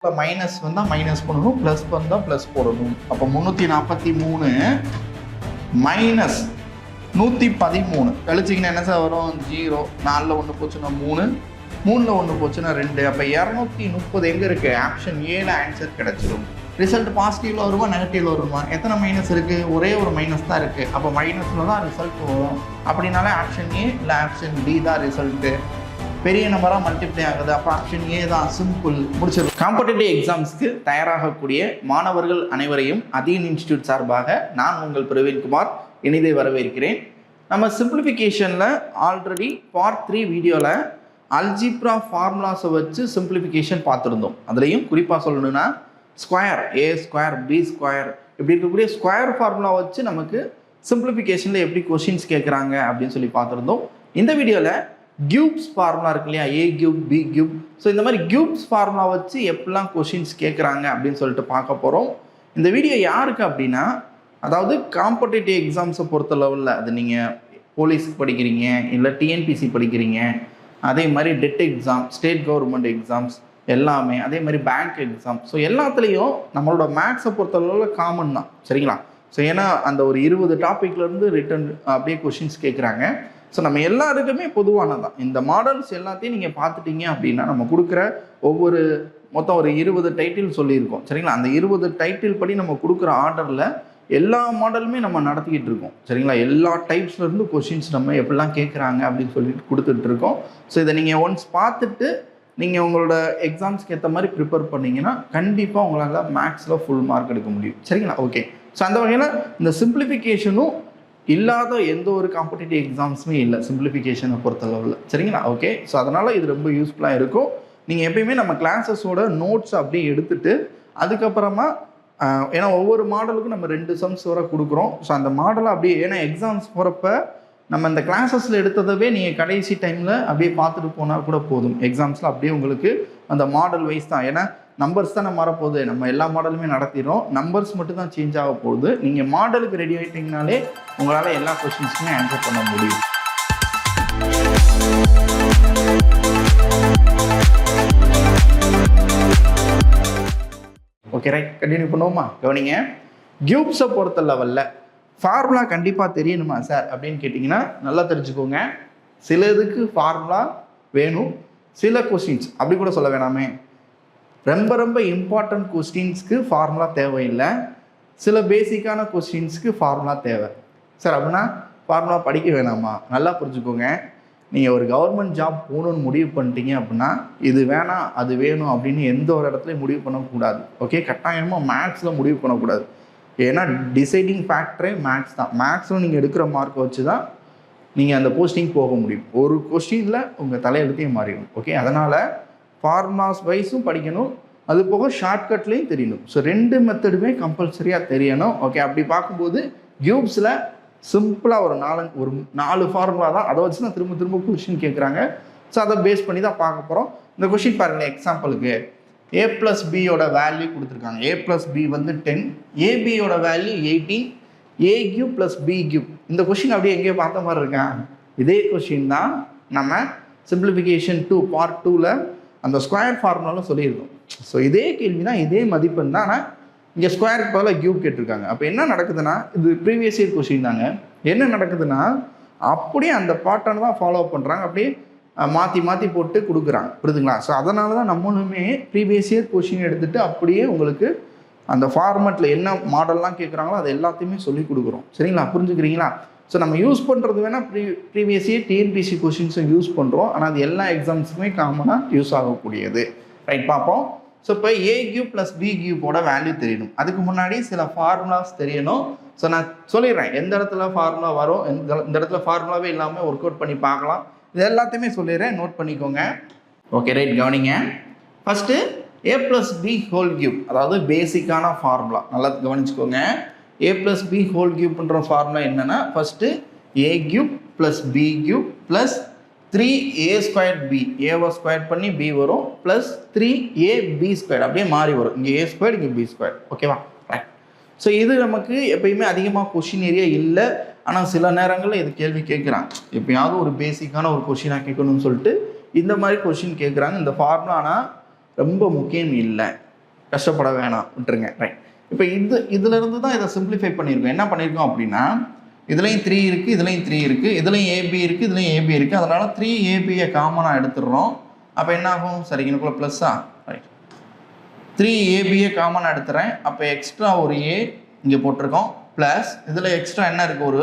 இப்போ மைனஸ் வந்தால் மைனஸ் பண்ணணும் ப்ளஸ் வந்தால் ப்ளஸ் போடணும். அப்போ முந்நூற்றி நாற்பத்தி மூணு மைனஸ் நூற்றி பதிமூணு. கழிச்சிங்கன்னா என்ன சார் வரும்? ஜீரோ நாலில் ஒன்று போச்சுன்னா மூணு. மூணில் ஒன்று போச்சுன்னா ரெண்டு. அப்போ இரநூத்தி முப்பது எங்கே இருக்குது ஆப்ஷன் ஏல ஆன்சர் கிடச்சிரும். ரிசல்ட் பாசிட்டிவ்ல வருமா நெகட்டிவ்ல வருமா? எத்தனை மைனஸ் இருக்குது ஒரே ஒரு மைனஸ் தான் இருக்குது அப்போ மைனஸில் தான் ரிசல்ட் வரும். அப்படின்னாலே ஆப்ஷன் ஏ இல்லை ஆப்ஷன் டி தான் ரிசல்ட்டு பெரிய நம்பராக மல்டிப்ளை ஆகுது. அப்போ ஆப்ஷன் ஏ தான் சிம்பிள் முடிச்சிடும் காம்படிட்டிவ் எக்ஸாம்ஸ்க்கு தயாராகக்கூடிய மாணவர்கள் அனைவரையும் அதீன் இன்ஸ்டியூட் சார்பாக நான் உங்கள் பிரவீன்குமார் இனிதை வரவேற்கிறேன். நம்ம சிம்பிளிஃபிகேஷனில் ஆல்ரெடி பார்ட் த்ரீ வீடியோவில் அல்ஜிப்ரா ஃபார்முலாஸை வச்சு சிம்பிளிஃபிகேஷன் பார்த்துருந்தோம். அதுலேயும் குறிப்பாக சொல்லணும்னா square A square B square இப்படி இருக்கக்கூடிய ஸ்கொயர் ஃபார்முலா வச்சு நமக்கு சிம்பிளிஃபிகேஷனில் எப்படி கொஷின்ஸ் கேட்குறாங்க அப்படின்னு சொல்லி பார்த்துருந்தோம். இந்த வீடியோவில் கியூப்ஸ் ஃபார்முலா இருக்கு இல்லையா? A cube B cube so இந்த மாதிரி கியூப்ஸ் ஃபார்முலா வச்சு எப்படிலாம் கொஷின்ஸ் கேட்குறாங்க அப்படின்னு சொல்லிட்டு பார்க்க போகிறோம் இந்த வீடியோ யாருக்கு அப்படின்னா அதாவது காம்படேட்டிவ் எக்ஸாம்ஸை பொறுத்த லெவலில் அது நீங்கள் போலீஸ்க்கு படிக்கிறீங்க இல்லை டிஎன்பிசி படிக்கிறீங்க அதே மாதிரி TET exam state government exams எல்லாமே அதே மாதிரி பேங்க் எக்ஸாம் ஸோ எல்லாத்துலேயும் நம்மளோட மேக்ஸை பொறுத்தளவில் காமன் தான். சரிங்களா? ஸோ ஏன்னா அந்த ஒரு இருபது டாப்பிக்லேருந்து ரிட்டன் அப்படியே கொஷின்ஸ் கேட்குறாங்க ஸோ நம்ம எல்லாருக்குமே பொதுவானதான் இந்த மாடல்ஸ் எல்லாத்தையும் நீங்கள் பார்த்துட்டீங்க அப்படின்னா நம்ம கொடுக்குற ஒவ்வொரு மொத்தம் ஒரு இருபது டைட்டில் சொல்லியிருக்கோம். சரிங்களா? அந்த இருபது டைட்டில் படி நம்ம கொடுக்குற ஆர்டரில் எல்லா மாடலுமே நம்ம நடத்திக்கிட்டு இருக்கோம். சரிங்களா? எல்லா டைப்ஸ்லேருந்து கொஷின்ஸ் நம்ம எப்படிலாம் கேட்குறாங்க அப்படின்னு சொல்லிட்டு கொடுத்துட்ருக்கோம் ஸோ இதை நீங்கள் ஒன்ஸ் பார்த்துட்டு நீங்கள் உங்களோட எக்ஸாம்ஸ்க்கு ஏற்ற மாதிரி ப்ரிப்பேர் பண்ணீங்கன்னா கண்டிப்பாக உங்களால் மேக்ஸில் ஃபுல் மார்க் எடுக்க முடியும். சரிங்களா? ஓகே ஸோ அந்த வகையில் இந்த சிம்பிளிஃபிகேஷனும் இல்லாத எந்த ஒரு காம்படிட்டிவ் எக்ஸாம்ஸுமே இல்லை சிம்பிளிஃபிகேஷனை பொறுத்தளவில். சரிங்களா? ஓகே ஸோ அதனால் இது ரொம்ப யூஸ்ஃபுல்லாக இருக்கும். நீங்கள் எப்பயுமே நம்ம கிளாஸஸோட நோட்ஸ் அப்படியே எடுத்துட்டு அதுக்கப்புறமா ஏன்னா ஒவ்வொரு மாடலுக்கும் நம்ம ரெண்டு சம்ஸ் வர கொடுக்குறோம். ஸோ அந்த மாடலை அப்படியே ஏன்னா எக்ஸாம்ஸ் போகிறப்ப நம்ம இந்த கிளாஸஸில் எடுத்ததவே நீங்கள் கடைசி டைமில் அப்படியே பார்த்துட்டு போனால் கூட போதும். எக்ஸாம்ஸில் அப்படியே உங்களுக்கு அந்த மாடல் வைஸ் தான். ஏன்னா நம்பர்ஸ் தானே மாறப்போகுது. நம்ம எல்லா மாடலுமே நடத்திடும் நம்பர்ஸ் மட்டும் தான் சேஞ்ச் ஆக போகுது. நீங்கள் மாடலுக்கு ரெடி ஆகிட்டீங்கனாலே உங்களால் எல்லா கொஷின்ஸுமே ஆன்சர் பண்ண முடியும். ஓகே ரைட் கண்டினியூ பண்ணுவோமா? கவனிங்க. கியூப்ஸை பொறுத்த லெவலில் ஃபார்முலா கண்டிப்பாக தெரியணுமா சார் அப்படின்னு கேட்டிங்கன்னா நல்லா தெரிஞ்சுக்கோங்க. சில இதுக்கு ஃபார்முலா வேணும். சில கொஸ்டின்ஸ் அப்படி கூட சொல்ல வேணாமே. ரொம்ப ரொம்ப இம்பார்ட்டன்ட் கொஸ்டின்ஸ்க்கு ஃபார்முலா தேவையில்லை. சில பேசிக்கான கொஸ்டின்ஸ்க்கு ஃபார்முலா தேவை. சார் அப்படின்னா ஃபார்முலா படிக்க வேணாமா? நல்லா புரிஞ்சுக்கோங்க. நீங்கள் ஒரு கவர்மெண்ட் ஜாப் போகணுன்னு முடிவு பண்ணிட்டீங்க அப்படின்னா இது வேணாம் அது வேணும் அப்படின்னு எந்த ஒரு இடத்துலையும் முடிவு பண்ணக்கூடாது. ஓகே கட்டாயமாக மேக்ஸில் முடிவு பண்ணக்கூடாது. ஏன்னா டிசைடிங் ஃபேக்டரே மேக்ஸ் தான். மேக்ஸில் நீங்கள் எடுக்கிற மார்க்கை வச்சு தான் நீங்கள் அந்த போஸ்டிங் போக முடியும். ஒரு கொஸ்டினில் உங்கள் தலையெழுத்தையும் மாறிடும். ஓகே அதனால் ஃபார்மாஸ் வைஸும் படிக்கணும். அது போக ஷார்ட்கட்லேயும் தெரியணும். ஸோ ரெண்டு மெத்தடுமே கம்பல்சரியாக தெரியணும். ஓகே அப்படி பார்க்கும்போது கியூப்ஸில் சிம்பிளாக ஒரு நாலு ஒரு நாலு ஃபார்முலா தான். அதை வச்சு தான் திரும்ப திரும்ப கொஷின் கேட்குறாங்க. ஸோ அதை பேஸ் பண்ணி தான் பார்க்க போகிறோம் இந்த கொஷின் பாருங்களேன் எக்ஸாம்பிளுக்கு ஏ ப்ளஸ் பியோட வேல்யூ கொடுத்துருக்காங்க. ஏ ப்ளஸ் பி வந்து ten ஏபியோட value eighteen A cube plus B cube இந்த கொஷின் அப்படியே எங்கேயோ பார்த்த மாதிரி இருக்கேன் இதே கொஷின் தான் நம்ம சிம்பிளிஃபிகேஷன் டூ பார்ட் டூவில் அந்த ஸ்கொயர் ஃபார்முலாலும் சொல்லியிருக்கோம் ஸோ இதே கேள்வி தான் இதே மதிப்பெண் தான். ஆனால் இங்கே ஸ்கொயருக்கு பதில் கியூப் கேட்டிருக்காங்க. அப்போ என்ன நடக்குதுன்னா இது ப்ரீவியஸ் இயர் கொஷின் தாங்க. என்ன நடக்குதுன்னா அப்படியே அந்த பாட்டர்ன் தான் ஃபாலோ பண்ணுறாங்க அப்படியே மாற்றி மாற்றி போட்டு கொடுக்குறாங்க. புரியுதுங்களா? ஸோ அதனால தான் நம்மளுமே ப்ரீவியஸ் இயர் கொஷின் எடுத்துகிட்டு அப்படியே உங்களுக்கு அந்த ஃபார்மெட்டில் என்ன மாடல்லாம் கேட்குறாங்களோ அது எல்லாத்தையுமே சொல்லி கொடுக்குறோம். சரிங்களா? புரிஞ்சுக்கிறீங்களா? ஸோ நம்ம யூஸ் பண்ணுறது வேணால் ப்ரீ ப்ரீவியஸ் இயர் டிஎன்பிசி கொஷின்ஸும் யூஸ் பண்ணுறோம் ஆனால் அது எல்லா எக்ஸாம்ஸுக்குமே காமனாக யூஸ் ஆகக்கூடியது. ரைட் பார்ப்போம். ஸோ இப்போ ஏ கியூ ப்ளஸ் பி கியூபோட வேல்யூ தெரியணும். அதுக்கு முன்னாடி சில ஃபார்முலாஸ் தெரியணும். ஸோ நான் சொல்லிடுறேன். எந்த இடத்துல ஃபார்முலா வரும்? எந்த இந்த இடத்துல ஃபார்முலாவே இல்லாமல் ஒர்க் அவுட் பண்ணி பார்க்கலாம். இது எல்லாத்தையுமே சொல்லிடுறேன். நோட் பண்ணிக்கோங்க. ஓகே ரைட் கவனிங்க. First A plus B whole cube அதாவது பேசிக்கான ஃபார்முலா நல்லா கவனிச்சுக்கோங்க. ஏ ப்ளஸ் பி ஹோல் கியூப்ன்ற ஃபார்முலா என்னென்னா first A cube plus B cube plus three A square B ஏவை ஸ்கொயர் பண்ணி பி வரும் plus three A B square அப்படியே மாறி வரும். இங்கே ஏ ஸ்கொயர் இங்கே பி ஸ்கொயர் ஓகேவா ரைட் ஸோ இது நமக்கு எப்பயுமே அதிகமாக கொஷின் ஏரியா இல்லை. ஆனால் சில நேரங்களில் இது கேள்வி கேட்குறாங்க எப்பயாவது ஒரு பேசிக்கான ஒரு கொஷினாக கேட்கணும்னு சொல்லிட்டு இந்த மாதிரி கொஷின் கேட்குறாங்க. இந்த ஃபார்முலானா ஆனால் ரொம்ப முக்கியம் இல்லை. கஷ்டப்பட வேணாம். விட்டுருங்க. ரைட் இப்போ இது இதுலேருந்து தான் இதை சிம்பிளிஃபை பண்ணியிருக்கோம். என்ன பண்ணியிருக்கோம் அப்படின்னா இதுலேயும் த்ரீ இருக்குது இதுலேயும் த்ரீ இருக்குது இதுலேயும் ஏபி இருக்குது இதுலேயும் ஏபி இருக்குது அதனால் த்ரீ ஏபியை காமனாக எடுத்துடுறோம். அப்போ என்ன ஆகும் சரி எனக்குள்ள ப்ளஸ்ஸா ரைட் த்ரீ ஏபியை காமனாக எடுத்துறேன். அப்போ எக்ஸ்ட்ரா ஒரு ஏ இங்கே போட்டிருக்கோம். ப்ளஸ் இதில் எக்ஸ்ட்ரா என்ன இருக்குது ஒரு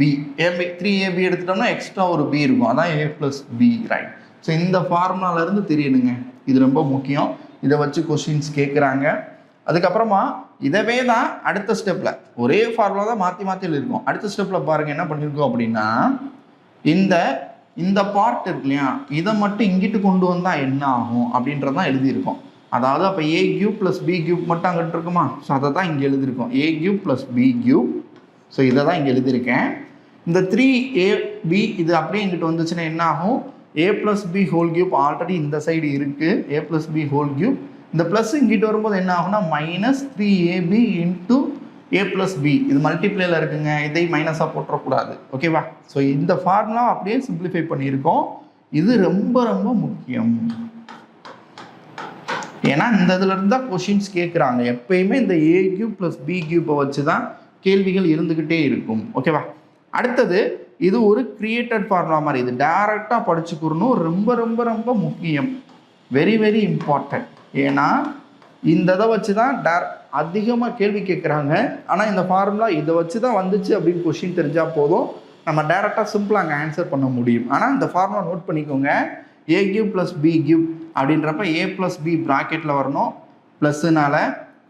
பி ஏபி த்ரீ ஏபி எடுத்துட்டோம்னா எக்ஸ்ட்ரா ஒரு பி இருக்கும். அதான் A plus B right so இந்த ஃபார்முலாலேருந்து தெரியணுங்க. இது ரொம்ப முக்கியம். இதை வச்சு கொஷின்ஸ் கேட்குறாங்க அதுக்கப்புறமா இதவே தான் அடுத்த ஸ்டெப்பில் ஒரே ஃபார்முலா தான் மாற்றி மாற்றி இருக்கும் அடுத்த ஸ்டெப்பில் பாருங்கள் என்ன பண்ணியிருக்கோம் அப்படின்னா இந்த இந்த பார்ட் இருக்கு இல்லையா இதை மட்டும் இங்கிட்டு கொண்டு வந்தால் என்ன ஆகும் அப்படின்றதான் எழுதியிருக்கோம். அதாவது அப்போ A cube plus B cube மட்டும் அங்கிட்டு இருக்குமா? ஸோ அதை தான் இங்கே எழுதியிருக்கோம். A cube plus B cube so இதை தான் இங்கே எழுதியிருக்கேன். இந்த த்ரீ ஏ பி இது அப்படியே இங்கிட்டு வந்துச்சுன்னா என்ன ஆகும்? A plus B whole cube already இந்த சைடு இருக்குது A plus B whole cube இந்த ப்ளஸ் இங்கிட்டு வரும்போது என்ன ஆகும்னா minus three AB into A plus B இது மல்டிப்ளேல இருக்குங்க. இதை மைனஸாக போட்டுறக்கூடாது. ஓகேவா ஸோ இந்த ஃபார்முலா அப்படியே சிம்பிளிஃபை பண்ணியிருக்கோம். இது ரொம்ப ரொம்ப முக்கியம். ஏன்னா இந்த இதுலேருந்து தான் கொஷின்ஸ் கேட்குறாங்க. எப்பயுமே இந்த ஏ கியூப் ப்ளஸ் பி கியூப்பை வச்சு தான் கேள்விகள் இருந்துக்கிட்டே இருக்கும். ஓகேவா அடுத்தது இது ஒரு கிரியேட்டட் ஃபார்முலா மாதிரி. இது டேரெக்டாக படிச்சுக்கிறணும் ரொம்ப ரொம்ப ரொம்ப முக்கியம். வெரி வெரி இம்பார்ட்டன்ட் ஏன்னா இந்த இதை வச்சு தான் டேர் அதிகமாக கேள்வி கேட்குறாங்க ஆனால் இந்த ஃபார்முலா இதை வச்சு தான் வந்துச்சு அப்படின்னு கொஷின் தெரிஞ்சால் போதும். நம்ம டேரெக்டாக சிம்பிளாக அங்கே ஆன்சர் பண்ண முடியும். ஆனால் இந்த ஃபார்முலா நோட் பண்ணிக்கோங்க. A cube plus B cube அப்படின்றப்ப ஏ ப்ளஸ் பி ப்ராக்கெட்டில் வரணும். ப்ளஸ்ஸுனால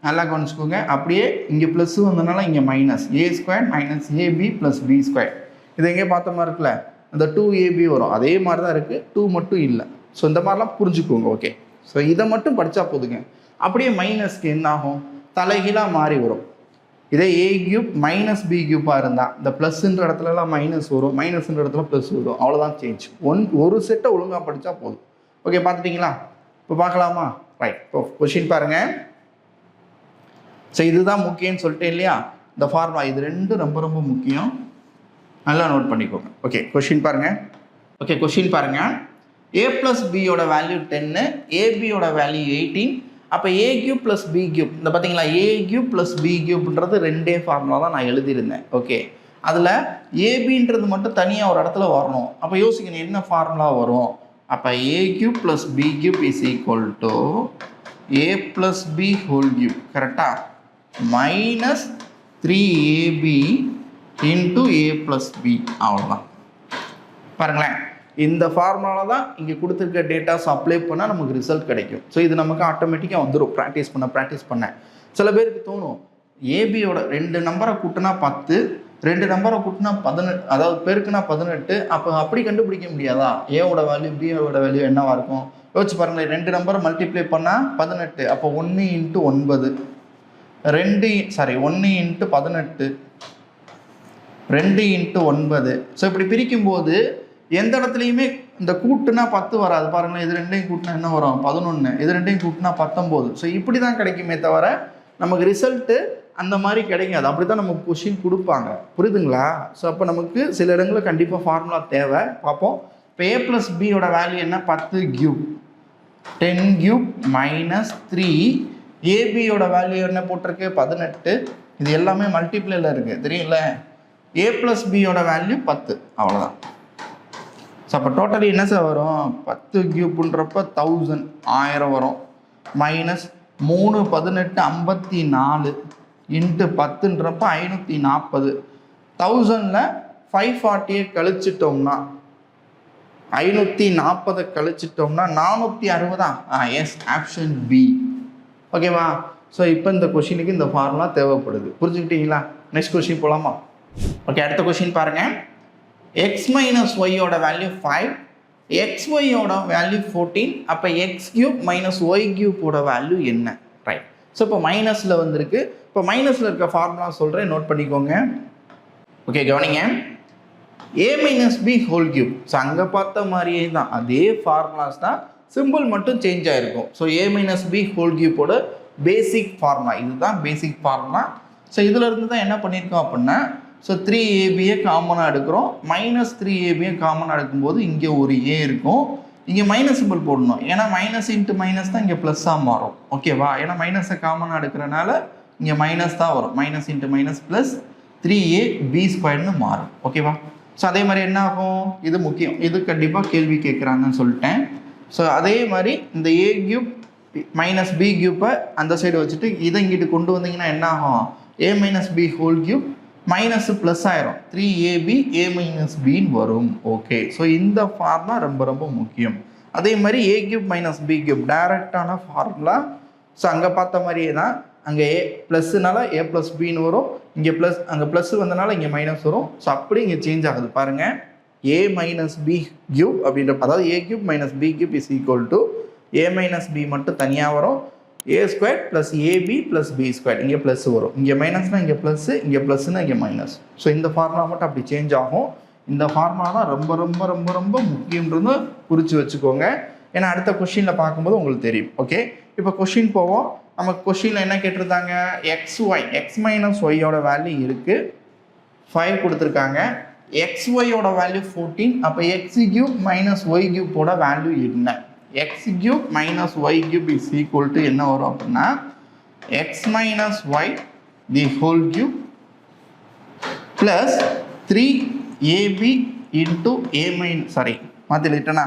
நல்லா கவனிச்சுக்கோங்க. அப்படியே இங்கே ப்ளஸ் வந்ததுனால இங்கே minus A square minus AB plus B square இது எங்கே பார்த்த மாதிரி இருக்குல்ல? அந்த டூ ஏபி வரும். அதே மாதிரி தான் இருக்குது டூ மட்டும் இல்லை. ஸோ இந்த மாதிரிலாம் புரிஞ்சுக்கோங்க. ஓகே ஸோ இதை மட்டும் படித்தா போதுங்க. அப்படியே மைனஸ்க்கு என்ன ஆகும்? தலைகீழாக மாறி வரும். இதே ஏ கியூப் மைனஸ் பி கியூப்பாக இருந்தால் இந்த ப்ளஸ்ன்ற இடத்துலலாம் மைனஸ் வரும் மைனஸ்ன்ற இடத்துல ப்ளஸ் வரும். அவ்வளோதான் சேஞ்ச் ஒன் ஒரு செட்டை ஒழுங்காக படித்தா போதும். ஓகே பார்த்துட்டிங்களா? இப்போ பார்க்கலாமா? ரைட் இப்போ கொஷின் பாருங்கள் ஸோ இதுதான் முக்கியம்னு சொல்லிட்டேன் இல்லையா? இந்த ஃபார்முலா இது ரெண்டும் ரொம்ப ரொம்ப முக்கியம். நல்லா நோட் பண்ணிக்கோங்க. ஓகே கொஷின் பாருங்கள் ஓகே கொஷின் பாருங்கள் ஏ ப்ளஸ் பியோட வேல்யூ டென்னு ஏபியோட வேல்யூ எயிட்டீன் அப்போ A cube plus B cube இந்த பார்த்தீங்களா ஏ கியூப் ப்ளஸ் பி கியூப்ன்றது ரெண்டே ஃபார்முலா தான் நான் எழுதியிருந்தேன். ஓகே அதில் ஏபின்றது மட்டும் தனியாக ஒரு இடத்துல வரணும். அப்போ யோசிக்கணும் என்ன ஃபார்முலா வரும்? அப்போ A cube plus B cube is equal to A plus B whole cube கரெக்டாக minus three AB into A plus B அவ்வளோதான் பாருங்களேன். இந்த ஃபார்முலா தான் இங்கே கொடுத்துருக்க டேட்டாஸ் அப்ளை பண்ணால் நமக்கு ரிசல்ட் கிடைக்கும். ஸோ இது நமக்கு ஆட்டோமேட்டிக்காக வந்துடும் ப்ராக்டிஸ் பண்ண ப்ராக்டிஸ் பண்ண. சில பேருக்கு தோணும் ஏபியோட ரெண்டு நம்பரை கூட்டினா பத்து ரெண்டு நம்பரை கூட்டினா பதினெட்டு அதாவது பெருக்குனா பதினெட்டு அப்போ அப்படி கண்டுபிடிக்க முடியாதா? ஏவோட வேல்யூ பியோட வேல்யூ என்னவாக இருக்கும்? யோசிச்சு பாருங்களேன் ரெண்டு நம்பரை மல்டிப்ளை பண்ணால் பதினெட்டு அப்போ ஒன்று இன்ட்டு ஒன்பது. ரெண்டு சாரி ஒன்று இன்ட்டு பதினெட்டு. ரெண்டு இன்ட்டு ஒன்பது. ஸோ இப்படி பிரிக்கும்போது எந்த இடத்துலையுமே இந்த கூட்டுனா பத்து வராது. பாருங்களேன் இது ரெண்டையும் கூட்டினா என்ன வரும்? பதினொன்று இது ரெண்டையும் கூட்டினா பத்தொம்போது ஸோ இப்படி தான் கிடைக்குமே தவிர நமக்கு ரிசல்ட்டு அந்த மாதிரி கிடைக்காது. அப்படி தான் நமக்கு கொஷின் கொடுப்பாங்க. புரியுதுங்களா? ஸோ அப்போ நமக்கு சில இடங்களில் கண்டிப்பாக ஃபார்முலா தேவை. பார்ப்போம். இப்போ ஏ ப்ளஸ் பியோட வேல்யூ என்ன? பத்து cube ten cube minus three ஏபியோட value என்ன போட்டிருக்கு? பதினெட்டு. இது எல்லாமே மல்டிப்ளேல இருக்குது தெரியல ஏ ப்ளஸ் பியோட வேல்யூ பத்து. அவ்வளோதான் ஸோ அப்போ டோட்டலி என்ன சார் வரும்? பத்து கியூப்புன்றப்ப தௌசண்ட் ஆயிரம் வரும். மைனஸ் மூணு பதினெட்டு ஐம்பத்தி நாலு இன்ட்டு பத்துன்றப்ப ஐநூற்றி நாற்பது தௌசண்டில் ஃபைவ் ஃபார்ட்டியை கழிச்சிட்டோம்னா ஐநூற்றி நாற்பதை கழிச்சிட்டோம்னா நானூற்றி அறுபதா? ஆ எஸ் ஆப்ஷன் பி ஓகேவா ஸோ இப்போ இந்த கொஷினுக்கு இந்த ஃபார்முலா தேவைப்படுது. புரிஞ்சுக்கிட்டீங்களா? நெக்ஸ்ட் கொஷின் போகலாமா ஓகே அடுத்த கொஷின் பாருங்கள் எக்ஸ் மைனஸ் ஒய்யோட வேல்யூ ஃபைவ் எக்ஸ் ஒய்யோட வேல்யூ ஃபோர்டீன் அப்போ எக்ஸ் கியூப் மைனஸ் ஒய் கியூப்போட வேல்யூ என்ன? ரைட் ஸோ இப்போ மைனஸில் வந்திருக்கு. இப்போ மைனஸில் இருக்க ஃபார்முலா சொல்கிறேன் நோட் பண்ணிக்கோங்க. ஓகே கவனிங்க. A minus B whole cube so அங்கே பார்த்த மாதிரியே தான். அதே ஃபார்முலாஸ் தான் சிம்பிள் மட்டும் சேஞ்ச் ஆகிருக்கும் so A minus B whole கியூப்போட basic formula இதுதான் பேசிக் ஃபார்முலா ஸோ இதில் இருந்து தான் என்ன பண்ணியிருக்கோம் அப்படின்னா ஸோ த்ரீ ஏபியை காமனாக எடுக்கிறோம். மைனஸ் த்ரீ ஏபியை காமனாக எடுக்கும்போது இங்கே ஒரு ஏ இருக்கும். இங்கே மைனஸ் சிம்பிள் போடணும். ஏன்னா மைனஸ் இன்ட்டு மைனஸ் தான் இங்கே ப்ளஸ்ஸாக மாறும். ஓகேவா ஏன்னா மைனஸை காமனாக எடுக்கிறனால இங்கே மைனஸ் தான் வரும். Minus into minus plus three A B ஸ்கொயர்னு மாறும். ஓகேவா ஸோ அதே மாதிரி என்ன ஆகும்? இது முக்கியம். இது கண்டிப்பாக கேள்வி கேட்குறாங்கன்னு சொல்லிட்டேன். ஸோ அதே மாதிரி இந்த ஏ கியூப் மைனஸ் பி கியூப்பை அந்த சைடு வச்சுட்டு இதை இங்கிட்டு கொண்டு வந்தீங்கன்னா என்ன ஆகும்? A minus B whole cube minus plus ஆயிரும். த்ரீ ஏபி ஏ மைனஸ் பின்னு வரும். ஓகே ஸோ இந்த ஃபார்முலா ரொம்ப ரொம்ப முக்கியம். அதே மாதிரி A cube minus B cube டைரக்டான formula so அங்கே பார்த்த மாதிரியே தான். அங்கே ஏ ப்ளஸ்னால ஏ ப்ளஸ் பின்னு வரும். இங்கே ப்ளஸ் அங்கே ப்ளஸ் வந்தனால இங்கே மைனஸ் வரும். ஸோ அப்படி இங்கே சேஞ்ச் ஆகுது. பாருங்கள் ஏ மைனஸ் பி கியூப் அப்படின்ற அதாவது A cube minus B cube is equal to A minus B மட்டும் தனியாக வரும். A square plus AB plus B square இங்கே ப்ளஸ் வரும். இங்கே மைனஸ்னால் இங்கே ப்ளஸ்ஸு இங்கே ப்ளஸ்னா இங்கே மைனஸ் ஸோ இந்த ஃபார்முலா மட்டும் அப்படி சேஞ்ச் ஆகும். இந்த ஃபார்முலா தான் ரொம்ப ரொம்ப ரொம்ப ரொம்ப முக்கியன்றது குறித்து வச்சுக்கோங்க. ஏன்னா அடுத்த கொஷினில் பார்க்கும்போது உங்களுக்கு தெரியும். ஓகே இப்போ கொஷின் போவோம். நம்ம கொஷினில் என்ன கேட்டிருந்தாங்க? எக்ஸ் ஒய் எக்ஸ் மைனஸ் ஒய்யோட வேல்யூ இருக்குது ஃபைவ் கொடுத்துருக்காங்க. எக்ஸ் ஒய்யோட வேல்யூ ஃபோர்டீன் அப்போ எக்ஸ் கியூப் மைனஸ் ஒய் கியூப்போட வேல்யூ என்ன? X cube minus Y cube is equal to என்ன வரும் அப்படின்னா X minus Y the whole cube plus three AB into A min sorry மாற்றி எழுதிட்டேனா?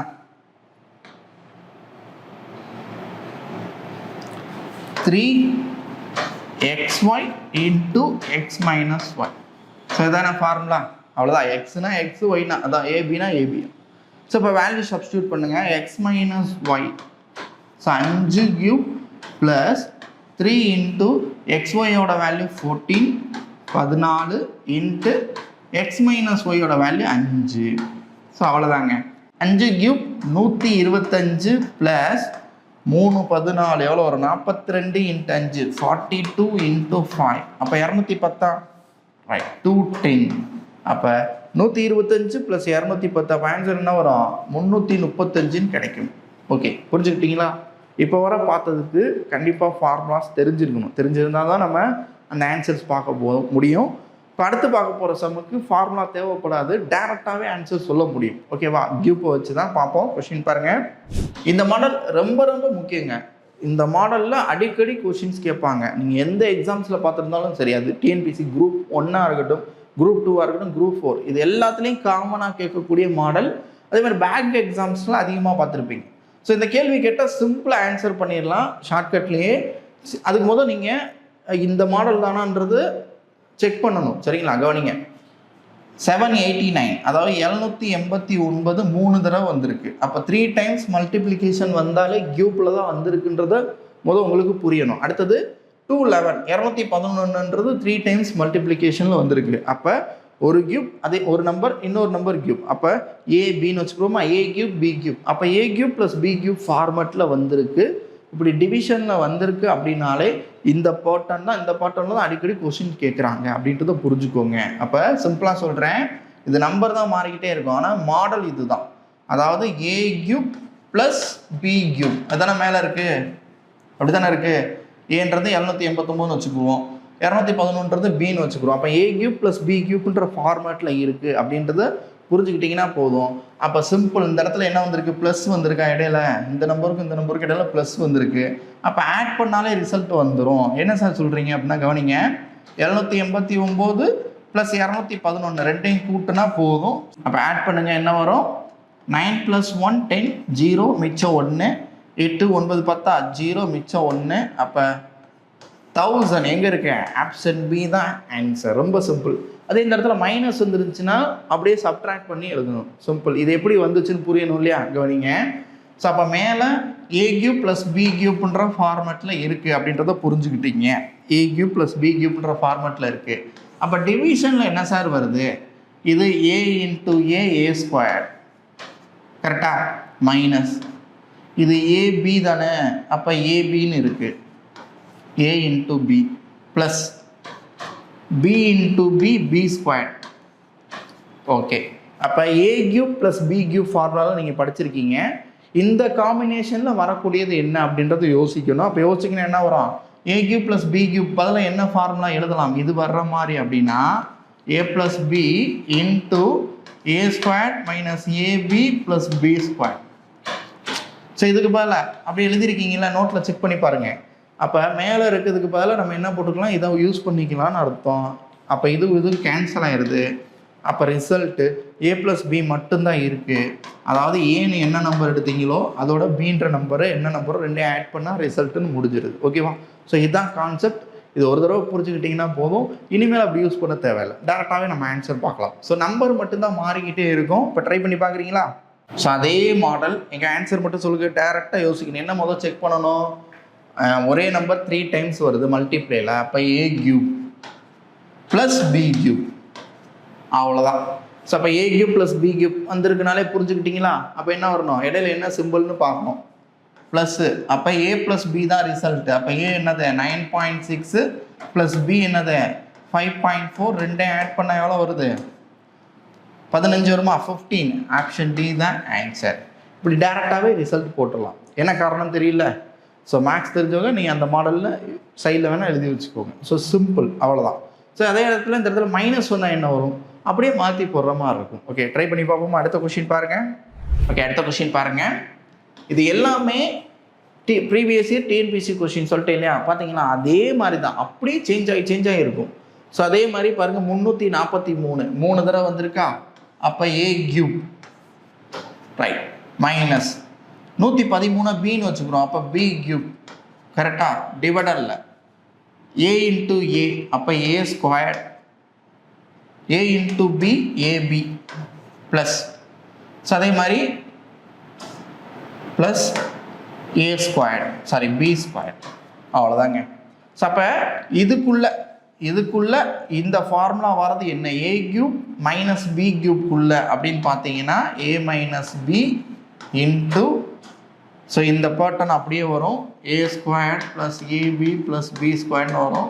Three X Y into X minus Y so இதான formula அவ்வளோதான் எக்ஸ்னா X ஒய்னா அதான் ஏபினா ஏபி ஸோ இப்போ வேல்யூ சப்ஸ்டியூட் பண்ணுங்கள் எக்ஸ் மைனஸ் ஒய் ஸோ அஞ்சு cube plus three into X ஒய்யோட வேல்யூ ஃபோர்டீன் பதினாலு இன்ட்டு எக்ஸ் மைனஸ் ஒய்யோட வேல்யூ அஞ்சு. ஸோ அவ்வளோதாங்க அஞ்சு கியூப் நூற்றி இருபத்தஞ்சு ப்ளஸ் மூணு பதினாலு. எவ்வளோ ஒரு நாற்பத்தி ரெண்டு இன்ட்டு அஞ்சு. ஃபார்ட்டி டூ இன்ட்டு ஃபைவ் அப்போ இரநூத்தி பத்தா? ரைட் டூ டென் அப்போ நூற்றி இருபத்தஞ்சு ப்ளஸ் இரநூத்தி பத்து அப்போ ஆன்சர் என்ன வரும்? முந்நூற்றி முப்பத்தஞ்சுன்னு கிடைக்கும். ஓகே புரிஞ்சுக்கிட்டீங்களா? இப்போ வர பார்த்ததுக்கு கண்டிப்பாக ஃபார்முலாஸ் தெரிஞ்சிருக்கணும். தெரிஞ்சிருந்தால் தான் நம்ம அந்த ஆன்சர்ஸ் பார்க்க போ முடியும். இப்போ அடுத்து பார்க்க போகிற சம்முக்கு ஃபார்முலா தேவைப்படாது. டேரெக்டாகவே ஆன்சர் சொல்ல முடியும். ஓகேவா கியூப்பை வச்சு தான் பார்ப்போம். கொஷின் பாருங்கள் இந்த மாடல் ரொம்ப ரொம்ப முக்கியங்க. இந்த மாடலில் அடிக்கடி கொஷின்ஸ் கேட்பாங்க. நீங்கள் எந்த எக்ஸாம்ஸில் பார்த்துருந்தாலும் சரி அது டிஎன்பிசி குரூப் ஒன்னாக இருக்கட்டும் குரூப் டூவாக இருக்கட்டும் குரூப் ஃபோர் இது எல்லாத்துலேயும் காமனாக கேட்கக்கூடிய மாடல் அதே மாதிரி பேங்க் எக்ஸாம்ஸ்லாம் அதிகமாக பார்த்துருப்பீங்க. ஸோ இந்த கேள்வி கேட்டால் சிம்பிளாக ஆன்சர் பண்ணிடலாம். ஷார்ட்கட்லேயே அதுக்கு முதல் நீங்கள் இந்த மாடல் தானான்றது செக் பண்ணணும். சரிங்களா? கவனிங்க. செவன் எயிட்டி நைன் அதாவது எழுநூற்றி எண்பத்தி ஒன்பது மூணு தடவை வந்திருக்கு. அப்போ த்ரீ டைம்ஸ் மல்டிப்ளிகேஷன் வந்தாலே கியூப்பில் தான் வந்திருக்குன்றத முதல் உங்களுக்கு புரியணும். அடுத்தது டூ லெவன் இரநூத்தி பதினொன்றுன்றது த்ரீ டைம்ஸ் மல்டிப்ளிகேஷனில் வந்திருக்கு. அப்போ ஒரு கியூப் அதே ஒரு நம்பர் இன்னொரு நம்பர் கியூப் அப்போ ஏ பின்னு வச்சுக்கிறோமா? ஏ கியூப் பி கியூப் அப்போ A cube plus B cube ஃபார்மேட்டில் வந்திருக்கு. இப்படி டிவிஷனில் வந்திருக்கு அப்படின்னாலே இந்த பேட்டர்ன் தான் இந்த பேட்டர்னில் தான் அடிக்கடி கொஷின் கேட்குறாங்க அப்படின்றத புரிஞ்சுக்கோங்க. அப்போ சிம்பிளாக சொல்கிறேன் இது நம்பர் தான் மாறிக்கிட்டே இருக்கும். ஆனால் மாடல் இதுதான். அதாவது A cube plus B cube அதுதானே மேலே இருக்குது அப்படி தானே இருக்குது ஏன்றது எழுநூற்றி எண்பத்தொம்போதுன்னு வச்சுக்குவோம். இரநூத்தி பதினொன்றது பின்னு வச்சுக்கிறோம். அப்போ ஏ கியூப் ப்ளஸ் பி கியூப்ன்ற ஃபார்மேட்டில் இருக்குது அப்படின்றத புரிஞ்சுக்கிட்டிங்கன்னா போதும். அப்போ சிம்பிள் இந்த இடத்துல என்ன வந்திருக்கு? ப்ளஸ் வந்திருக்கா இடையில? இந்த நம்பருக்கு இந்த நம்பருக்கு இடையில ப்ளஸ் வந்திருக்கு. அப்போ ஆட் பண்ணாலே ரிசல்ட் வந்துடும் என்ன சார் சொல்கிறீங்க அப்படின்னா கவனிங்க. எழுநூற்றி எண்பத்தி ஒம்பது ப்ளஸ் இரநூத்தி பதினொன்று ரெண்டையும் கூட்டுனா போதும். அப்போ ஆட் பண்ணுங்க என்ன வரும்? Nine plus one ten zero மிச்சம் ஒன்று எட்டு ஒன்பது பத்தா? ஜீரோ மிச்சம் ஒன்று அப்போ தௌசண்ட் எங்கே இருக்கேன் ஆப்சன்ட் பி தான். ஆன்சர் ரொம்ப சிம்பிள் அதே இந்த இடத்துல மைனஸ் வந்துருந்துச்சுன்னா அப்படியே சப்ட்ராக்ட் பண்ணி எழுதணும். சிம்பிள் இது எப்படி வந்துச்சுன்னு புரியணும் இல்லையா? கவனிங்க. ஸோ அப்போ மேலே ஏ கியூ ப்ளஸ் பி கியூப்ன்ற ஃபார்மேட்டில் இருக்குது அப்படின்றத புரிஞ்சுக்கிட்டீங்க. ஏ கியூ ப்ளஸ் பி கியூப்ன்ற ஃபார்மேட்டில் இருக்குது அப்போ டிவிஷனில் என்ன சார் வருது? இது A into A A square கரெக்டாக மைனஸ் இது ஏபி தானே? அப்போ ஏபின்னு இருக்குது A into B plus B into B B square okay அப்போ A cube plus B cube ஃபார்முலாவில் நீங்கள் படிச்சிருக்கீங்க. இந்த காம்பினேஷனில் வரக்கூடியது என்ன அப்படின்றத யோசிக்கணும். அப்போ யோசிக்கணும் என்ன வரும்? A cube plus B cube பதில் என்ன ஃபார்முலா எழுதலாம்? இது வர்ற மாதிரி அப்படின்னா A plus B into A square minus AB plus B square so இதுக்கு பதிலாக அப்படி எழுதியிருக்கீங்களா நோட்டில் செக் பண்ணி பாருங்க. அப்போ மேலே இருக்கிறதுக்கு பதிலாக நம்ம என்ன போட்டுக்கலாம்? இதை யூஸ் பண்ணிக்கலாம்னு அர்த்தம். அப்போ இது இது கேன்சல் ஆயிடுது அப்போ ரிசல்ட்டு ஏ ப்ளஸ் பி மட்டும்தான் இருக்குது அதாவது ஏன்னு என்ன நம்பர் எடுத்தீங்களோ அதோட பீன்ற நம்பரு என்ன நம்பரோ ரெண்டையும் ஆட் பண்ணால் ரிசல்ட்டுன்னு முடிஞ்சிருது. ஓகேவா ஸோ இதுதான் கான்செப்ட் இது ஒரு தடவை புரிஞ்சுக்கிட்டிங்கன்னா போதும். இனிமேல் அப்படி யூஸ் பண்ண தேவையில்லை. டேரெக்டாகவே நம்ம ஆன்சர் பார்க்கலாம். ஸோ நம்பர் மட்டும்தான் மாறிக்கிட்டே இருக்கும். இப்போ ட்ரை பண்ணி பார்க்குறீங்களா? ஸோ அதே மாடல் எங்கள் ஆன்சர் மட்டும் சொல்லுங்க டேரெக்டாக யோசிக்கணும். என்ன முதல் செக் பண்ணணும்? ஒரே நம்பர் த்ரீ டைம்ஸ் வருது மல்டிப்ளேல அப்போ A cube plus B cube அவ்வளோதான் ஸோ அப்போ A cube plus B cube வந்திருக்குனாலே புரிஞ்சுக்கிட்டீங்களா? அப்போ என்ன வரணும்? இடையில என்ன சிம்பிள்னு பார்க்கணும். ப்ளஸ்ஸு அப்போ ஏ ப்ளஸ் பி தான் ரிசல்ட் அப்போ ஏ என்னது? Nine point six plus B என்னது? ஃபைவ் பாயிண்ட் ஃபோர் ரெண்டையும் ஆட் பண்ணால் எவ்வளோ வருது? பதினஞ்சு வருமா? ஃபிஃப்டீன் ஆப்ஷன் டி தான் ஆன்சர் இப்படி டேரெக்டாகவே ரிசல்ட் போட்டுடலாம். என்ன காரணம் தெரியல? ஸோ மேக்ஸ் தெரிஞ்சவங்க நீங்கள் அந்த மாடலில் சைடில் வேணால் எழுதி வச்சுக்கோங்க. ஸோ சிம்பிள் அவ்வளோதான் ஸோ அதே இடத்துல இந்த இடத்துல மைனஸ் வந்தால் என்ன வரும்? அப்படியே மாற்றி போடுற மாதிரி இருக்கும். ஓகே ட்ரை பண்ணி பார்ப்போமா? அடுத்த கொஷின் பாருங்கள் ஓகே அடுத்த கொஷின் பாருங்கள் இது எல்லாமே the previous year TNPSC question சொல்லிட்டு இல்லையா? பார்த்தீங்கன்னா அதே மாதிரி தான் அப்படியே சேஞ்ச் ஆகி சேஞ்ச் ஆகிருக்கும் ஸோ அதே மாதிரி பாருங்கள் முந்நூற்றி நாற்பத்தி மூணு. மூணு தடவை வந்திருக்கா? அப்போ ஏ கியூப் ரைட் மைனஸ் நூற்றி பதிமூணு பின்னு வச்சுக்கிறோம். அப்போ பி கியூப் கரெக்டாக டிவைடரில் ஏ இன்ட்டு ஏ அப்போ A square A into B AB plus so அதே மாதிரி plus A square sorry B square அவ்வளோதாங்க ஸோ அப்போ இதுக்குள்ளே இதுக்குள்ள இந்த ஃபார்முலா வர்றது என்ன? ஏ கியூப் மைனஸ் பி கியூப்குள்ள அப்படின்னு பார்த்தீங்கன்னா A minus B into so இந்த பேட்டர்ன் அப்படியே வரும். A square plus AB plus B ஸ்கொயர்னு வரும்.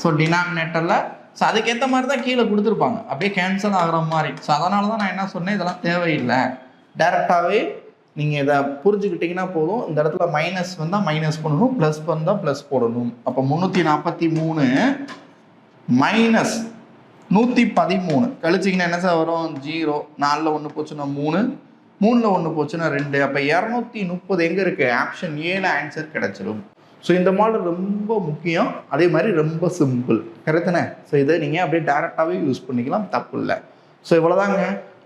ஸோ டினாமினேட்டரில் ஸோ அதுக்கேற்ற மாதிரி தான் கீழே கொடுத்துருப்பாங்க. அப்படியே கேன்சல் ஆகுற மாதிரி. ஸோ அதனால தான் நான் என்ன சொன்னேன்? இதெல்லாம் தேவையில்லை. டேரெக்டாகவே நீங்கள் இதை புரிஞ்சுக்கிட்டிங்கன்னா போதும். இந்த இடத்துல மைனஸ் வந்தால் மைனஸ் பண்ணணும் ப்ளஸ் வந்தால் ப்ளஸ் போடணும். அப்போ முந்நூற்றி நாற்பத்தி மூணு மைனஸ் நூற்றி பதிமூணு. கழிச்சிங்கன்னா என்ன சார் வரும்? ஜீரோ நாலில் ஒன்று போச்சுன்னா மூணு. மூணில் ஒன்று போச்சுன்னா ரெண்டு. அப்போ இரநூத்தி முப்பது எங்கே இருக்குது ஆப்ஷன் ஏழு ஆன்சர் கிடச்சிடும் ஸோ இந்த மாடல் ரொம்ப முக்கியம். அதே மாதிரி ரொம்ப சிம்பிள் கரெக்டுனே ஸோ இதை நீங்கள் அப்படியே டேரெக்டாகவே யூஸ் பண்ணிக்கலாம். தப்பு இல்லை. ஸோ இவ்வளோதாங்க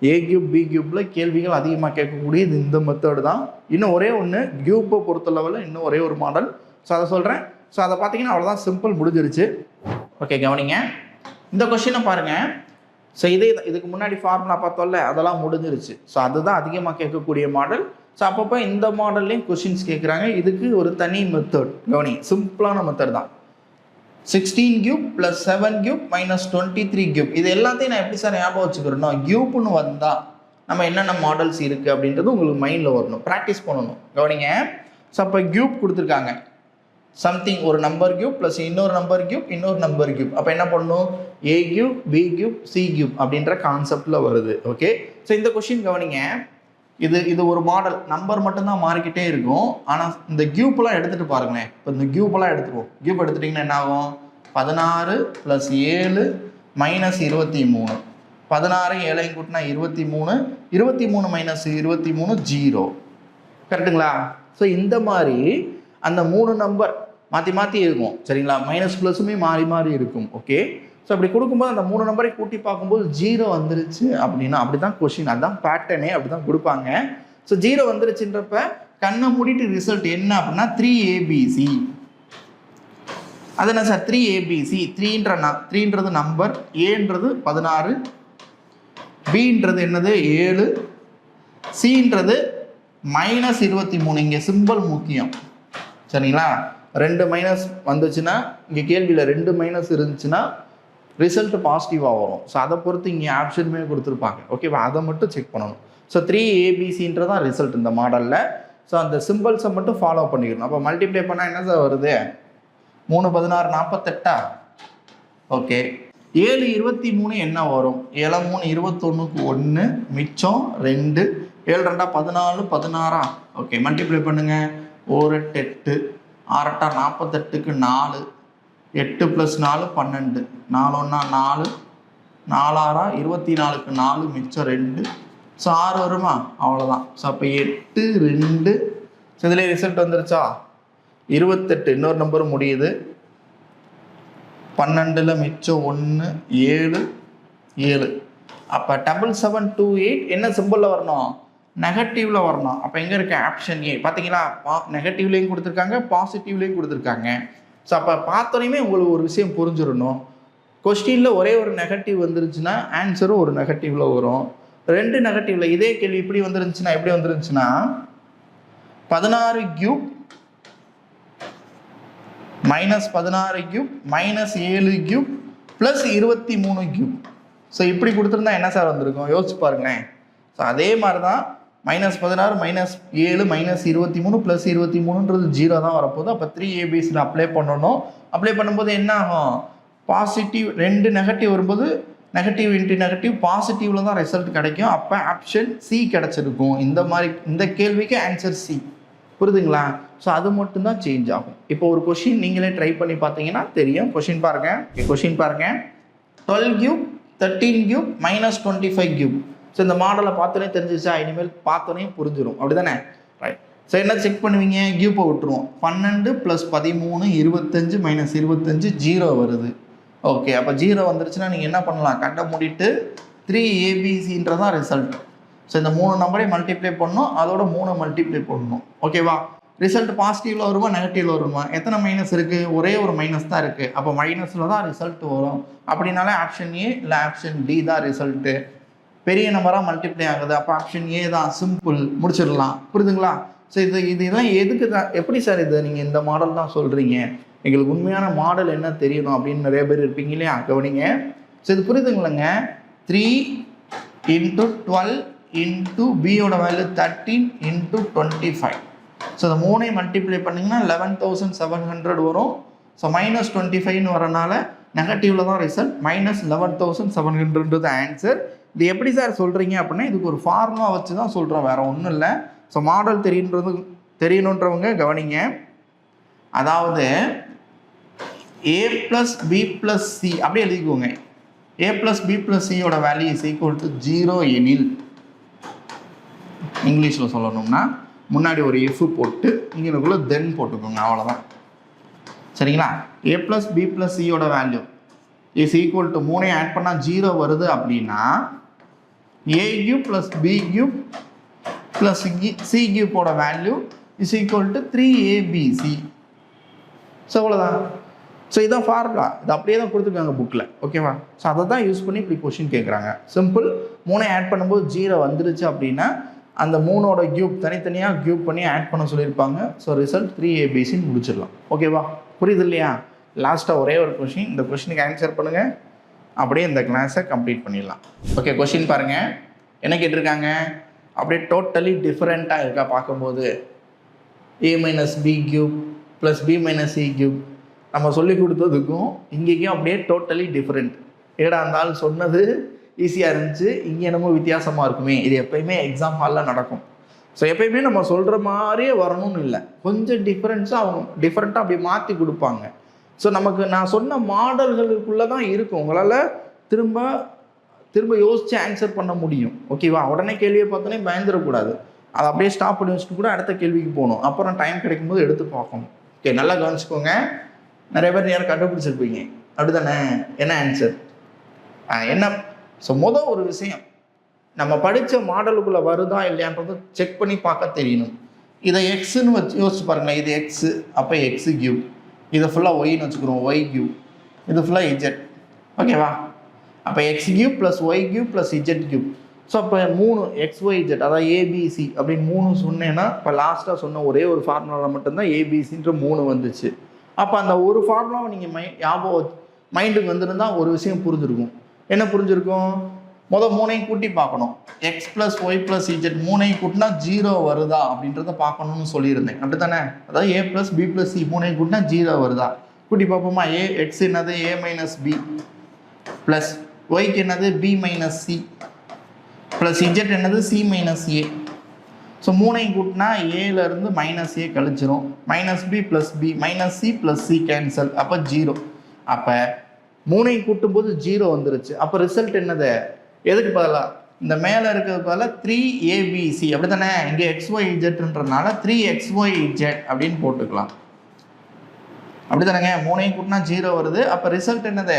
ஏ கியூப் பி கியூப்பில் கேள்விகள் அதிகமாக கேட்கக்கூடியது இந்த மெத்தடு தான். இன்னும் ஒரே ஒன்று கியூப்பை பொறுத்த லெவலில் இன்னும் ஒரே ஒரு மாடல் ஸோ அதை சொல்கிறேன் ஸோ அதை பார்த்தீங்கன்னா அவ்வளோதான் சிம்பிள் முடிஞ்சிருச்சு. ஓகே கவனிங்க. இந்த கொஷினை பாருங்கள் ஸோ இதே இதுக்கு முன்னாடி ஃபார்முலா பார்த்தோம்ல அதெல்லாம் முடிஞ்சிருச்சு. ஸோ அதுதான் அதிகமாக கேட்கக்கூடிய மாடல் ஸோ அப்பப்போ இந்த மாடல்லையும் கொஷின்ஸ் கேட்குறாங்க இதுக்கு ஒரு தனி மெத்தட் கவனி சிம்பிளான மெத்தட் தான். Sixteen cube plus seven cube minus twenty three cube இது எல்லாத்தையும் நான் எப்படி சார் ஞாபகம் வச்சுக்கிறேன்னா கியூப்னு வந்தால் நம்ம என்னென்ன மாடல்ஸ் இருக்குது அப்படின்றது உங்களுக்கு மைண்டில் வரணும். ப்ராக்டிஸ் பண்ணணும். கவனிங்க. ஸோ அப்போ கியூப் கொடுத்துருக்காங்க. சம்திங் ஒரு நம்பர் கியூப் ப்ளஸ் இன்னொரு நம்பர் கியூப் இன்னொரு நம்பர் கியூப் அப்போ என்ன பண்ணணும்? A cube B cube C cube அப்படின்ற கான்செப்டில் வருது. ஓகே ஸோ இந்த கொஷின் கவனிங்க. இது இது ஒரு மாடல் நம்பர் மட்டும்தான் மாறிக்கிட்டே இருக்கும். ஆனால் இந்த கியூப்லாம் எடுத்துகிட்டு பாருங்களேன். இப்போ இந்த கியூப்லாம் எடுத்துருவோம் கியூப் எடுத்துட்டிங்கன்னா என்ன ஆகும்? பதினாறு ப்ளஸ் ஏழு மைனஸ் இருபத்தி மூணு. பதினாறு ஏழையும் கூட்டினா இருபத்தி மூணு. இருபத்தி மூணு மைனஸ் இருபத்தி மூணு ஜீரோ கரெக்டுங்களா ஸோ இந்த மாதிரி அந்த மூணு நம்பர் மாற்றி மாற்றி இருக்கும். சரிங்களா? மைனஸ் ப்ளஸுமே மாறி மாறி இருக்கும். ஓகே ஸோ அப்படி கொடுக்கும்போது அந்த மூணு நம்பரை கூட்டி பார்க்கும்போது ஜீரோ வந்துருச்சு அப்படின்னா அப்படி தான் கொஷின் அதுதான் பேட்டர்னே அப்படி தான் கொடுப்பாங்க. ஸோ ஜீரோ வந்துருச்சுன்றப்ப கண்ணை மூடிட்டு ரிசல்ட் என்ன அப்படின்னா த்ரீ ஏபிசி அது என்ன சார் த்ரீ ஏபிசி த்ரீன்ற ந த்ரீன்றது நம்பர் ஏன்றது பதினாறு பின்றது என்னது? ஏழு சின்றது மைனஸ் இருபத்தி மூணு. இங்கே சிம்பிள் முக்கியம். சரிங்களா? ரெண்டு மைனஸ் வந்துச்சுன்னா இங்கே கேள்வியில் ரெண்டு மைனஸ் இருந்துச்சுன்னா ரிசல்ட் பாசிட்டிவாக வரும். ஸோ அதை பொறுத்து இங்கே ஆப்ஷனுமே கொடுத்துருப்பாங்க. ஓகேவா அதை மட்டும் செக் பண்ணணும். ஸோ த்ரீ ஏபிசின்றதான் ரிசல்ட் இந்த மாடலில் ஸோ அந்த சிம்பிள்ஸை மட்டும் ஃபாலோ பண்ணிக்கணும். அப்போ மல்டிப்ளை பண்ணால் என்ன சார் வருது? மூணு பதினாறு நாற்பத்தெட்டா ஓகே ஏழு இருபத்தி மூணு என்ன வரும்? ஏழு மூணு இருபத்தொன்னுக்கு ஒன்று மிச்சம் ரெண்டு. ஏழு ரெண்டா பதினாலு பதினாறா? ஓகே மல்டிப்ளை பண்ணுங்கள் ஒரு எட்டு எட்டு? ஆறட்டா நாற்பத்தெட்டுக்கு நாலு. எட்டு ப்ளஸ் நாலு பன்னெண்டு. நாலு ஒன்றா நாலு. நாலாறா இருபத்தி நாலுக்கு நாலு மிச்சம் ரெண்டு. ஸோ ஆறு வருமா? அவ்வளோதான் ஸோ அப்போ எட்டு ரெண்டு. ஸோ இதில் ரிசல்ட் வந்துருச்சா? இருபத்தெட்டு. இன்னொரு நம்பரும் முடியுது. பன்னெண்டில் மிச்சம் ஒன்று ஏழு ஏழு. அப்போ டபுள் செவன் டூ எயிட் என்ன சிம்பிளில் வரணும்? நெகட்டிவில் வரணும். அப்போ எங்கே இருக்க? ஆப்ஷன் ஏ பார்த்தீங்களா பா நெகட்டிவ்லேயும் கொடுத்துருக்காங்க பாசிட்டிவ்லேயும் கொடுத்துருக்காங்க. ஸோ அப்போ பார்த்தோன்னே உங்களுக்கு ஒரு விஷயம் புரிஞ்சிடணும். கொஸ்டினில் ஒரே ஒரு நெகட்டிவ் வந்துருச்சுன்னா ஆன்சரும் ஒரு நெகட்டிவில் வரும். ரெண்டு நெகட்டிவில் இதே கேள்வி இப்படி வந்துருந்துச்சுன்னா எப்படி வந்துருந்துச்சுன்னா பதினாறு கியூப் மைனஸ் பதினாறு கியூப் மைனஸ் ஏழு கியூப் ப்ளஸ் இருபத்தி மூணு கியூப் ஸோ இப்படி கொடுத்துருந்தா என்ன சார் வந்திருக்கும்? யோசிச்சு பாருங்களேன். ஸோ அதே மாதிரி தான் மைனஸ் பதினாறு மைனஸ் ஏழு மைனஸ் இருபத்தி மூணு ப்ளஸ் இருபத்தி மூணுன்றது ஜீரோ தான் வரப்போகுது. அப்போ த்ரீ ஏபிசியில் அப்ளை பண்ணணும். அப்ளை பண்ணும்போது என்ன ஆகும்? பாசிட்டிவ் ரெண்டு நெகட்டிவ் வரும்போது நெகட்டிவ் இன்ட்டு நெகட்டிவ் பாசிட்டிவில் தான் ரிசல்ட் கிடைக்கும். அப்போ ஆப்ஷன் சி கிடச்சிருக்கும். இந்த மாதிரி இந்த கேள்விக்கு ஆன்சர் சி புரியுதுங்களா ஸோ அது மட்டும்தான் சேஞ்ச் ஆகும். இப்போ ஒரு கொஷின் நீங்களே ட்ரை பண்ணி பார்த்தீங்கன்னா தெரியும். கொஷின் பாருங்க. கொஷின் பாருங்க. Twelve cube thirteen cube minus twenty five cube so இந்த மாடலை பார்த்தோன்னே தெரிஞ்சிச்சா இனிமேல் பார்த்தோன்னே புரிஞ்சிடும் அப்படி தானே ரைட் ஸோ என்ன செக் பண்ணுவீங்க? கியூப்பை விட்டுருவோம். பன்னெண்டு ப்ளஸ் பதிமூணு இருபத்தஞ்சு மைனஸ் இருபத்தஞ்சு ஜீரோ வருது. ஓகே அப்போ ஜீரோ வந்துருச்சுன்னா நீங்கள் என்ன பண்ணலாம்? கட்ட மூடிட்டு த்ரீ ஏபிசின்றதான் ரிசல்ட் ஸோ இந்த மூணு நம்பரையும் மல்டிப்ளை பண்ணணும். அதோட மூணு மல்டிப்ளை பண்ணணும். ஓகேவா ரிசல்ட் பாசிட்டிவ்ல வருமா நெகட்டிவ்ல வருமா? எத்தனை மைனஸ் இருக்குது ஒரே ஒரு மைனஸ் தான் இருக்குது அப்போ மைனஸில் தான் ரிசல்ட் வரும். அப்படின்னாலே ஆப்ஷன் ஏ இல்லை ஆப்ஷன் டி தான் ரிசல்ட்டு பெரிய நம்பராக மல்டிப்ளை ஆகுது. அப்போ ஆப்ஷன் ஏ தான். சிம்பிள் முடிச்சிடலாம். புரியுதுங்களா? ஸோ இது இது இதெல்லாம் எதுக்கு தான்? எப்படி சார் இது? நீங்கள் இந்த மாடல் தான் சொல்கிறீங்க எங்களுக்கு உண்மையான மாடல் என்ன தெரியணும் அப்படின்னு நிறைய பேர் இருப்பீங்க இல்லையா? கவனிங்க. ஸோ இது புரியுதுங்களேங்க? த்ரீ இன்ட்டு டுவெல் இன்ட்டு பியோட value thirteen into twenty five so இந்த மூணையும் மல்டிப்ளை பண்ணிங்கன்னா லெவன் தௌசண்ட் செவன் ஹண்ட்ரட் வரும். ஸோ மைனஸ் டுவெண்ட்டி ஃபைவ்னு வரனால நெகட்டிவில் தான் result minus eleven thousand seven ஹண்ட்ரட்ன்றது answer இது எப்படி சார் சொல்கிறீங்க அப்படின்னா இதுக்கு ஒரு ஃபார்முலா வச்சு தான் சொல்கிறோம் வேறு ஒன்றும் இல்லை. ஸோ மாடல் தெரியுன்றது தெரியணுன்றவங்க கவனிங்க. அதாவது A plus B plus C அப்படியே எழுதிக்கோங்க. ஏ ப்ளஸ் பி ப்ளஸ் சியோட value is equal to zero எனில். இங்கிலீஷில் சொல்லணும்னா முன்னாடி ஒரு எஃப் போட்டு இங்கேக்குள்ள தென் போட்டுக்கோங்க அவ்வளோதான் சரிங்களா? ஏ ப்ளஸ் பி ப்ளஸ் சியோட வேல்யூ இஸ் ஈக்குவல் டு மூணையும் ஆட் பண்ணால் ஜீரோ வருது அப்படின்னா A plus B plus சிகியூப்போட value is equal to three ABC so அவ்வளோதான் ஸோ இதான் ஃபார்முலா இது அப்படியே தான் கொடுத்துருக்காங்க புக்கில் ஓகேவா ஸோ அதை தான் யூஸ் பண்ணி இப்படி கொஷின் கேட்குறாங்க சிம்பிள் மூணை ஆட் பண்ணும்போது ஜீரோ வந்துருச்சு அப்படின்னா அந்த மூணோட கியூப் தனித்தனியாக கியூப் பண்ணி ஆட் பண்ண சொல்லியிருப்பாங்க. ஸோ ரிசல்ட் த்ரீ ஏபிசின்னு முடிச்சிடலாம். ஓகேவா புரியுது இல்லையா? லாஸ்ட்டாக ஒரே ஒரு கொஷின் இந்த கொஷினுக்கு ஆன்சர் பண்ணுங்கள் அப்படியே இந்த கிளாஸை கம்ப்ளீட் பண்ணிடலாம். ஓகே கொஷின் பாருங்கள் என்ன கேட்டிருக்காங்க? அப்படியே டோட்டலி டிஃப்ரெண்ட்டாக இருக்கா பார்க்கும்போது. A minus B cube plus B minus C cube நம்ம சொல்லி கொடுத்ததுக்கும் இங்கேயும் அப்படியே டோட்டலி டிஃப்ரெண்ட் ஏடா இருந்தாலும் சொன்னது ஈஸியாக இருந்துச்சு. இங்கே என்னமோ வித்தியாசமாக இருக்குமே. இது எப்பயுமே எக்ஸாம் ஹாலில் நடக்கும். ஸோ எப்பயுமே நம்ம சொல்கிற மாதிரியே வரணும்னு இல்லை. கொஞ்சம் டிஃப்ரென்ஸாக அவங்க டிஃப்ரெண்ட்டாக அப்படி மாற்றி கொடுப்பாங்க. ஸோ நமக்கு நான் சொன்ன மாடல்களுக்குள்ளே தான் இருக்கும். உங்களால் திரும்ப திரும்ப யோசித்து ஆன்சர் பண்ண முடியும். ஓகேவா உடனே கேள்வியை பார்த்தோன்னே பயந்துடக்கூடாது. அதை அப்படியே ஸ்டாப் பண்ணி வச்சுட்டு கூட அடுத்த கேள்விக்கு போகணும். அப்புறம் டைம் கிடைக்கும்போது எடுத்து பார்க்கணும். ஓகே நல்லா கவனிச்சுக்கோங்க. நிறைய பேர் யாரும் கண்டுபிடிச்சிருப்பீங்க. அப்படி தானே என்ன ஆன்சர் என்ன? ஸோ மொதல் ஒரு விஷயம். நம்ம படித்த மாடலுக்குள்ளே வருதா இல்லையான்றது செக் பண்ணி பார்க்க தெரியணும். இதை எக்ஸுன்னு வச்சு யோசிச்சு பாருங்களேன். இது எக்ஸு அப்போ எக்ஸு கியூப் இதை ஃபுல்லாக ஒய்னு வச்சுக்கிறோம். ஒய் கியூ இது ஃபுல்லாக இஜெட் ஓகேவா அப்போ X cube plus Y cube plus Z cube so அப்போ மூணு எக்ஸ் ஒய் இஜெட் அதாவது ஏபிசி அப்படின்னு மூணு சொன்னேன்னா இப்போ லாஸ்ட்டாக சொன்ன ஒரே ஒரு ஃபார்முலாவில் மட்டும்தான் ஏபிசின்ற மூணு வந்துச்சு. அப்போ அந்த ஒரு ஃபார்முலாவை நீங்கள் மை ஞாபகம் மைண்டுக்கு வந்திருந்தால் ஒரு விஷயம் புரிஞ்சிருக்கும். என்ன புரிஞ்சிருக்கும்? மொதல் மூணையும் கூட்டி பார்க்கணும். X plus Y plus Z மூணையும் கூட்டினா ஜீரோ வருதா அப்படின்றத பார்க்கணும்னு சொல்லியிருந்தேன். அப்படி தானே அதாவது A plus B plus C மூணையும் கூட்டினா ஜீரோ வருதா? கூட்டி பார்ப்போமா? ஏ எக்ஸ் என்னது? ஏ மைனஸ் பி ப்ளஸ் ஒய்க்கு என்னது? B minus C plus Z என்னது? சி மைனஸ் ஏ ஸோ மூணையும் கூட்டினா ஏலேருந்து minus A கழிச்சிரும். Minus B plus B minus C plus C cancel அப்போ ஜீரோ அப்போ மூணையும் கூட்டும்போது ஜீரோ வந்துருச்சு. அப்போ ரிசல்ட் என்னது? எதுக்கு பதிலாக இந்த மேலே இருக்கிறது போல த்ரீ ஏபிசி அப்படி தானே இங்கே எக்ஸ்ஒய் இஜெட்ன்றதுனால த்ரீ எக்ஸ்ஒய் இஜெட் அப்படின்னு போட்டுக்கலாம். அப்படி தானேங்க மூணையும் கூட்டினா ஜீரோ வருது. அப்போ ரிசல்ட் என்னது?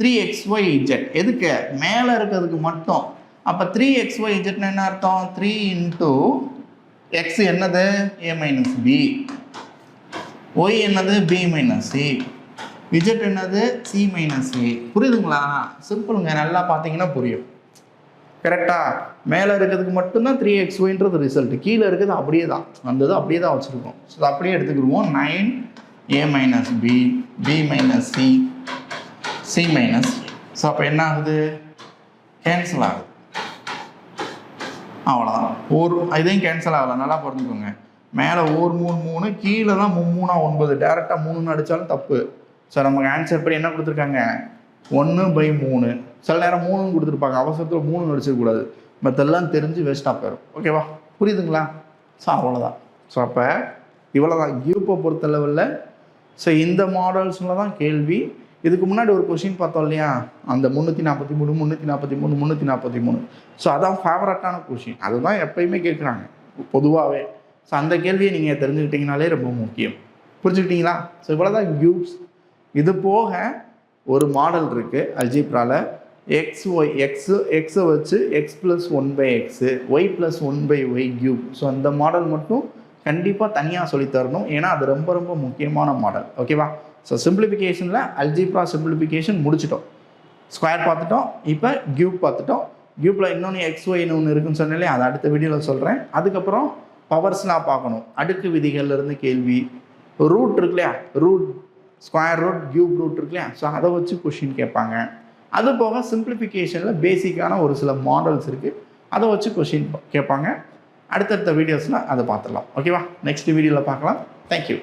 த்ரீ எக்ஸ் ஒய் இஜெட் எதுக்கு? மேலே இருக்கிறதுக்கு மட்டும். அப்போ த்ரீ எக்ஸ் ஒய் இஜெட்னு என்ன அர்த்தம்? த்ரீ இன்ட்டு எக்ஸ் என்னது? ஏ மைனஸ் பி ஒய் என்னது? பி மைனஸ் சி இஜெட் என்னது? சி மைனஸ் சி புரியுதுங்களா? சிம்பிளுங்க நல்லா பார்த்தீங்கன்னா புரியும். கரெக்டாக மேலே இருக்கிறதுக்கு மட்டும்தான் த்ரீ எக்ஸ் ஒய்ன்றது ரிசல்ட் கீழே இருக்கிறது அப்படியே தான் வந்தது அப்படியே தான் வச்சுருக்கோம். ஸோ அதை அப்படியே எடுத்துக்கிடுவோம். Nine A minus B B minus C C minus so அப்போ என்ன ஆகுது? கேன்சல் ஆகுது. அவ்வளோதான் ஒரு இதையும் கேன்சல் ஆகலை. நல்லா புரிஞ்சுக்கோங்க. மேலே ஒரு மூணு மூணு கீழே தான் மூணா ஒன்பது. டேரெக்டாக மூணுன்னு அடித்தாலும் தப்பு. ஸோ நமக்கு ஆன்சர் படி என்ன கொடுத்துருக்காங்க? ஒன்று பை மூணு. சில நேரம் மூணும் கொடுத்துருப்பாங்க. அவசரத்தில் மூணு அடிச்சிடக்கூடாது. மற்றெல்லாம் தெரிஞ்சு வேஸ்ட்டாக போயிடும் ஓகேவா புரியுதுங்களா? ஸோ அவ்வளோதான் ஸோ அப்போ இவ்வளோ தான் கியூப்பை பொறுத்த லெவலில் ஸோ இந்த மாடல்ஸில் தான் கேள்வி. இதுக்கு முன்னாடி ஒரு கொஷின் பார்த்தோம் இல்லையா? அந்த முந்நூற்றி நாற்பத்தி மூணு முந்நூற்றி நாற்பத்தி மூணு முந்நூற்றி நாற்பத்தி மூணு ஸோ அதான் ஃபேவரட்டான கொஷின் அதுதான் எப்பயுமே கேட்குறாங்க பொதுவாகவே ஸோ அந்த கேள்வியை நீங்கள் தெரிஞ்சுக்கிட்டீங்கனாலே ரொம்ப முக்கியம். புரிஞ்சுக்கிட்டீங்களா? ஸோ இவ்வளோ தான் கியூப்ஸ் இது போக ஒரு மாடல் இருக்குது அல்ஜிப்ராவில் எக்ஸ் ஒய் எக்ஸு எக்ஸை வச்சு X plus one by X Y plus one by Y cube so அந்த மாடல் மட்டும் கண்டிப்பாக தனியாக சொல்லித் தரணும். ஏன்னா அது ரொம்ப ரொம்ப முக்கியமான மாடல் ஓகேவா ஸோ சிம்பிளிஃபிகேஷனில் அல்ஜிப்ரா சிம்பிளிஃபிகேஷன் முடிச்சிட்டோம். ஸ்கொயர் பார்த்துட்டோம். இப்போ கியூப் பார்த்துட்டோம். கியூப்பில் இன்னொன்று எக்ஸ் ஒய்னு ஒன்று இருக்குன்னு சொன்னாலே அதை அடுத்த வீடியோவில் சொல்கிறேன் அதுக்கப்புறம் பவர்ஸ்லாம் பார்க்கணும். அடுக்கு விதிகள்லேருந்து கேள்வி. ரூட் இருக்கு இல்லையா? Root square root cube root இருக்கு இல்லையா? ஸோ அதை வச்சு கொஷின் கேட்பாங்க. அது போக சிம்பிளிஃபிகேஷனில் பேசிக்கான ஒரு சில மாடல்ஸ் இருக்குது அதை வச்சு கொஷின் கேட்பாங்க. அடுத்தடுத்த வீடியோஸில் அதை பார்த்துடலாம். ஓகேவா நெக்ஸ்ட் வீடியோவில் பார்க்கலாம். தேங்க்யூ